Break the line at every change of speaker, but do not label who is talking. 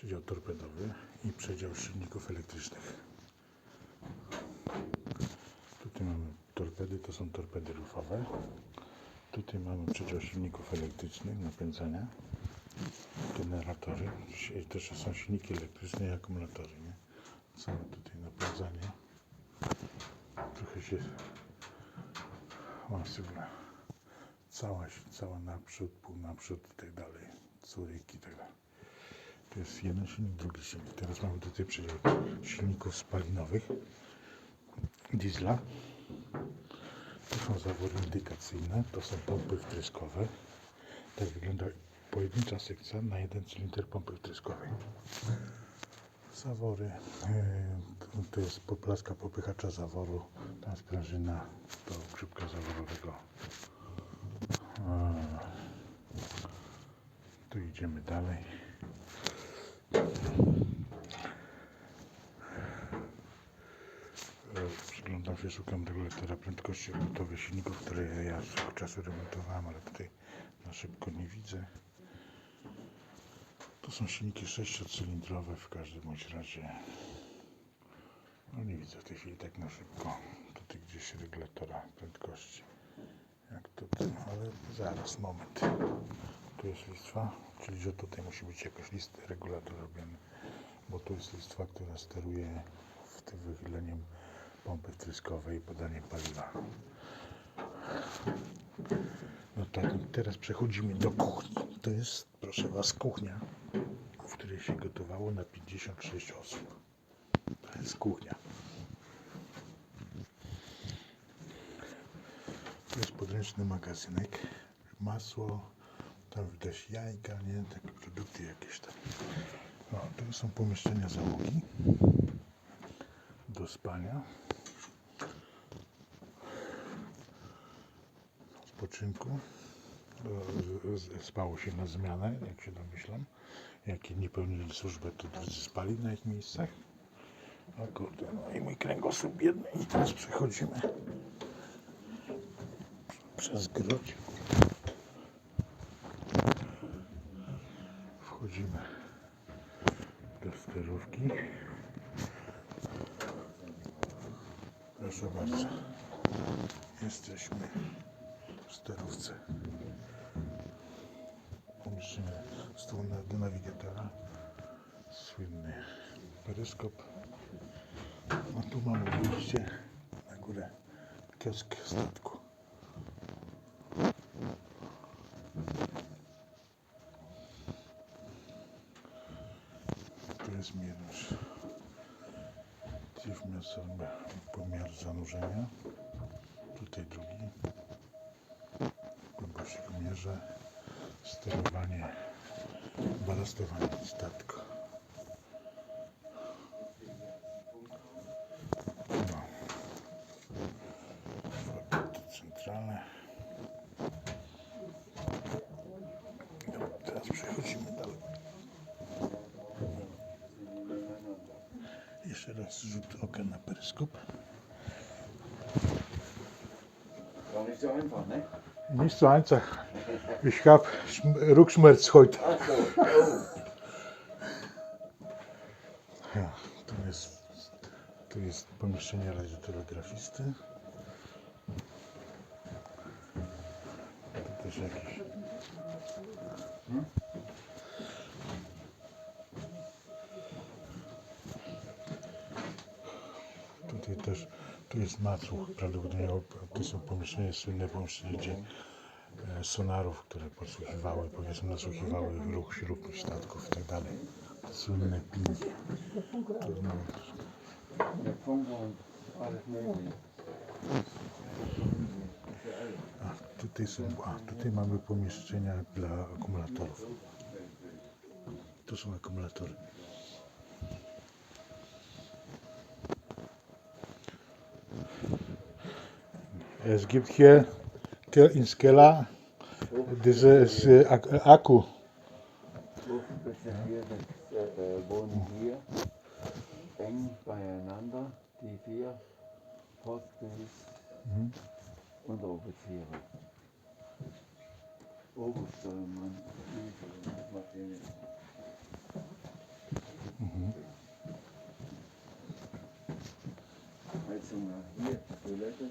przedział torpedowy i przedział silników elektrycznych. Tutaj mamy torpedy, to są torpedy rufowe. Tutaj mamy przedział silników elektrycznych, napędzania, generatory. Też są silniki elektryczne i akumulatory. Nie? Są tutaj napędzanie. Trochę się masywna. Cała, cała naprzód, pół naprzód i tak dalej. Curyk i tak dalej. To jest jeden silnik, drugi silnik. Teraz mamy tutaj przedział silników spalinowych. Diesla. To są zawory indykacyjne, to są pompy wtryskowe. Tak wygląda pojedyncza sekcja na jeden cylinder pompy wtryskowej. Zawory, e, to jest poplaska popychacza zaworu, tam sprężyna do grzybka zaworowego. E, Tu idziemy dalej. Przyglądam się, szukam regulatora prędkości obrotowej silników, które ja swego czasu remontowałem, ale tutaj na szybko nie widzę. To są silniki sześciocylindrowe w każdym bądź razie. No nie widzę w tej chwili tak na szybko. Tutaj gdzieś regulatora prędkości. Jak tutaj, ale zaraz, moment. Tu jest listwa, czyli że tutaj musi być jakoś list regulator robiony, bo tu jest listwa, która steruje w tym wychyleniem pompy wtryskowej i podaniem paliwa. No tak, teraz przechodzimy do kuchni. To jest, proszę Was, kuchnia, w której się gotowało na 56 osób. To jest kuchnia. To jest podręczny magazynek. Masło, tam widać jajka, nie? Takie produkty jakieś tam. No, to są pomieszczenia załogi do spania. Spoczynku. Spało się na zmianę, jak się domyślam. Jak nie pełnili służbę, to drudzy spali na ich miejscach. O kurde, no i mój kręgosłup biedny. I teraz przechodzimy przez grodzie. Wchodzimy do sterówki. Proszę bardzo. Jesteśmy w sterówce. Pomieszczenie stół do nawigatora. Słynny peryskop. A tu mamy wyjście na górę. Kiosk statku. Jest mierz. Gdzieś sobie pomiar zanurzenia. Tutaj drugi. Głębokość mierze. Sterowanie, balastowanie statku. Jeszcze raz rzut oka na peryskop.
Nicht so einfach.
Ich habe Rückschmerz heute. Ja, tu jest, tu jest pomieszczenie radiotelegrafisty. Tu też jakiś... Tutaj też, tu jest macuch, prawdopodobnie to są pomieszczenia, słynne pomieszczenie, gdzie e, sonarów, które podsłuchiwały, powiedzmy nasłuchiwały ruch śrub statków i tak dalej. Słynne
mögliche.
A tutaj, są, a tutaj mamy pomieszczenia dla akumulatorów. Tu są akumulatory. Es gibt hier in Skela dieses Akku.
Wir wohnen hier eng beieinander, die vier Postbis mhm. Unteroffiziere. Obersteuermann, Martinez. Mhm. Heizung hier, Toilette.